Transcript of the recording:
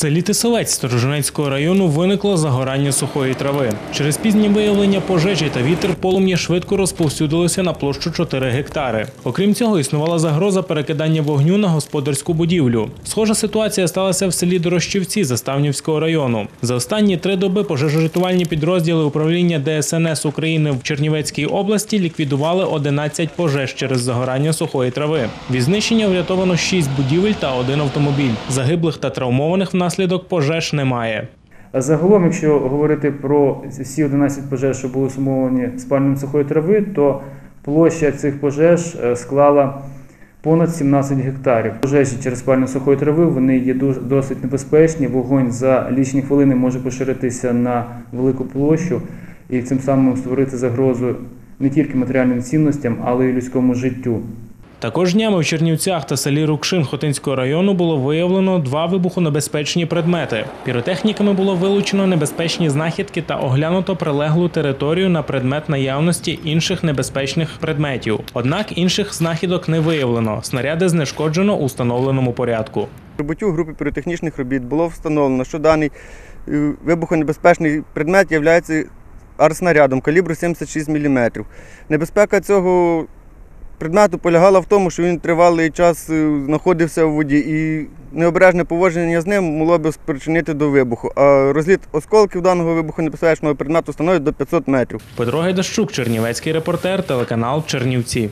селі Тисовець Сторожинецького району виникло загорання сухої трави. Через пізнє виявлення пожежі та вітер полум'я швидко розповсюдилося на площу 4 гектари. Окрім цього, існувала загроза перекидання вогню на господарську будівлю. Схожа ситуація сталася в селі Дорощівці Заставнівського району. За останні три доби пожежорятувальні підрозділи управління ДСНС України в Чернівецькій області ліквідували 11 пожеж через загорання сухої трави. Від знищення врятовано 6 будівель та один автомобіль. Загиблих та травмованих внаслідок пожеж немає. Загалом, якщо говорити про всі 11 пожеж, що були сумовані спальнем сухої трави, то площа цих пожеж е, склала понад 17 гектарів. Пожежі через спальню сухої трави вони є досить небезпечні. Вогонь за лічні хвилини може поширитися на велику площу і цим самим створити загрозу не тільки матеріальним цінностям, але й людському життю. Також днями в Чернівцях та селі Рукшин Хотинського району було виявлено два вибухонебезпечні предмети. Піротехніками було вилучено небезпечні знахідки та оглянуто прилеглу територію на предмет наявності інших небезпечних предметів. Однак інших знахідок не виявлено. Снаряди знешкоджено у встановленому порядку. Прибуттю групи піротехнічних робіт було встановлено, що даний е, вибухонебезпечний предмет є арснарядом калібру 76 мм. Небезпека цього предмету полягала в тому, що він тривалий час е, знаходився в воді і необережне поводження з ним могло б спричинити до вибуху. А розліт осколків даного вибухонебезпечного предмету становить до 500 метрів. Петро Гайдащук, Чернівецький репортер, телеканал Чернівці.